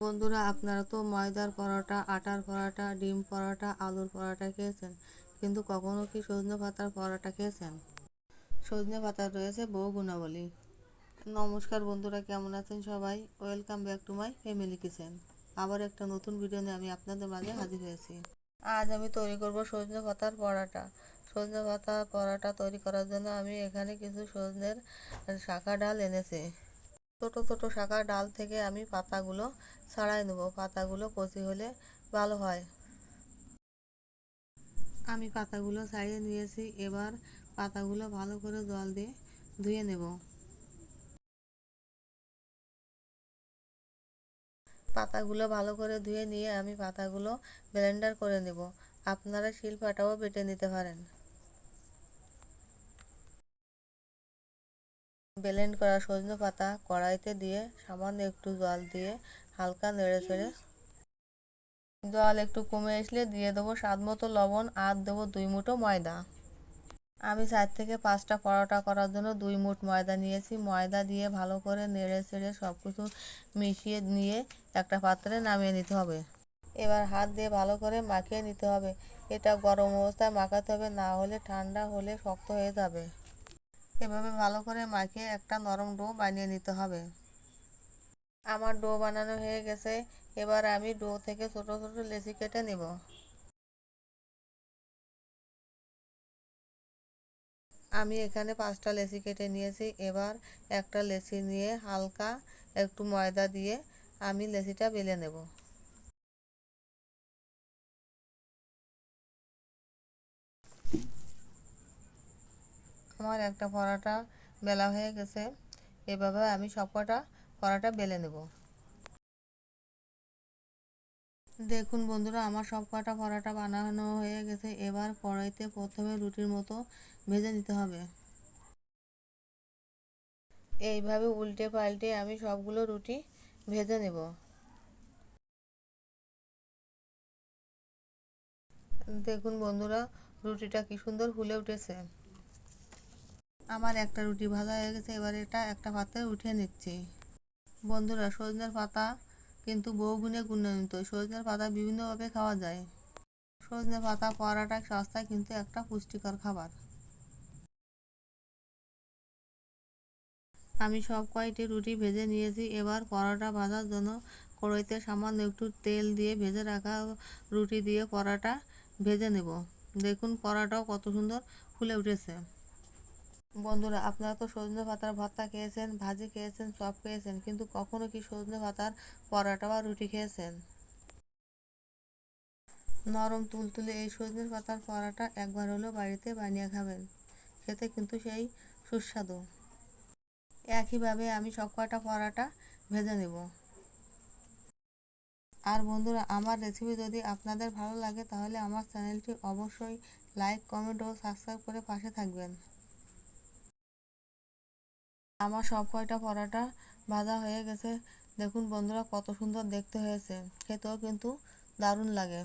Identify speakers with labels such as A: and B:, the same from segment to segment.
A: বন্ধুরা, আপনারা তো ময়দার পরোটা, আটার পরোটা, ডিম পরোটা, আলুর পরোটা খেয়েছেন। কিন্তু কখনো কি সজনে পাতার পরোটা খেয়েছেন? সজনে পাতার রয়েছে বহু গুণাবলী। নমস্কার বন্ধুরা, কেমন আছেন সবাই? Welcome back to my family kitchen. আবার একটা নতুন ভিডিও নিয়ে আমি আপনাদের মাঝে হাজির হয়েছি। আজ আমি তৈরি করব সজনে পাতার পরোটা। সজনে পাতার পরোটা তৈরি করার জন্য আমি এখানে কিছু সজনের শাখা ডাল এনেছি। ছোট ছোট শাখা ডাল থেকে আমি পাতাগুলো ছাড়াই নেব। পাতাগুলো কচি হলে ভালো হয়। আমি পাতাগুলো ছাড়িয়ে নিয়েছি। এবার পাতাগুলো ভালো করে জল দিয়ে ধুয়ে নেব। পাতাগুলো ভালো করে ধুয়ে নিয়ে আমি পাতাগুলো ব্লেন্ডার করে নেব। আপনারা শিলপাটাও বেটে নিতে পারেন। ব্লেন্ড করা সজনে পাতা কড়াইতে দিয়ে সামান্য একটু জল দিয়ে হালকা নেড়ে ফেড়ে জল একটু কমে আসলে দিয়ে দেবো স্বাদ মতো লবণ আর দেবো দুই মুঠো ময়দা। আমি চার থেকে পাঁচটা পরোটা করার জন্য দুই মুঠ ময়দা নিয়েছি। ময়দা দিয়ে ভালো করে নেড়ে চেড়ে সব কিছু মিশিয়ে নিয়ে একটা পাত্রে নামিয়ে নিতে হবে। এবার হাত দিয়ে ভালো করে মাখিয়ে নিতে হবে। এটা গরম অবস্থায় মাখাতে হবে, না হলে ঠান্ডা হলে শক্ত হয়ে যাবে। এভাবে ভালো করে মাখিয়ে একটা নরম ডো বানিয়ে নিতে হবে। আমার ডো বানানো হয়ে গেছে, এবার আমি ডো থেকে ছোট ছোট লেচি কেটে নেব। আমি এখানে পাঁচটা লেচি কেটে নিয়েছি, এবার একটা লেচি নিয়ে হালকা একটু ময়দা দিয়ে আমি লেচিটা বেলে নেব। আমার একটা পরাটা বেলা হয়ে গেছে, এভাবে আমি সব কটা পরাটা বেলে নেব। দেখুন বন্ধুরা, আমার সব কটা পরাটা বানানো হয়ে গেছে, এবার কড়াইতে প্রথমে রুটির মতো ভেজে নিতে হবে। এইভাবে উল্টে পাল্টে আমি সবগুলো রুটি ভেজে নেব। দেখুন বন্ধুরা, রুটিটা কি সুন্দর ফুলে উঠেছে। আমার একটা রুটি ভাজা হয়ে গেছে, এবার এটা একটা পাত্রে উঠিয়ে নিচ্ছি। বন্ধুরা, সজনের পাতা কিন্তু বহু গুণে গুণান্বিত। সজনের পাতা বিভিন্নভাবে খাওয়া যায়। সজনে পাতা পরাটা সস্তায় কিন্তু একটা পুষ্টিকর খাবার। আমি সব কয়টি রুটি ভেজে নিয়েছি, এবার পরোটা ভাজার জন্য কড়াইতে সামান্য একটু তেল দিয়ে ভেজে রাখা রুটি দিয়ে পরোটা ভেজে নেব। দেখুন, পরোটাও কত সুন্দর ফুলে উঠেছে। বন্ধুরা, আপনারা তো সজনে পাতার ভর্তা খেয়েছেন, ভাজি খেয়েছেন, চপ খেয়েছেন, কিন্তু কখনো কি সজনে পাতার পরোটা বা রুটি খেয়েছেন? নরম তুলতুলে এই সজনে পাতার পরোটা একবার হলেও বাড়িতে বানিয়ে খাবেন। খেতে কিন্তু সেই সুস্বাদু। একইভাবে আমি সব কয়টা পরোটা ভেজে নেব। আর বন্ধুরা, আমার রেসিপি যদি আপনাদের ভালো লাগে, তাহলে আমার চ্যানেলটি অবশ্যই লাইক কমেন্ট ও সাবস্ক্রাইব করে পাশে থাকবেন। আমার সব কয়টা পরোটা ভাজা হয়ে গেছে। দেখুন বন্ধুরা, কত সুন্দর দেখতে হয়েছে। খেতেও কিন্তু দারুণ লাগে।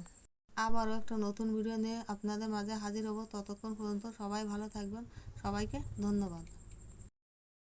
A: আবারও একটা নতুন ভিডিও নিয়ে আপনাদের মাঝে হাজির হব। ততক্ষণ পর্যন্ত সবাই ভালো থাকবেন। সবাইকে ধন্যবাদ।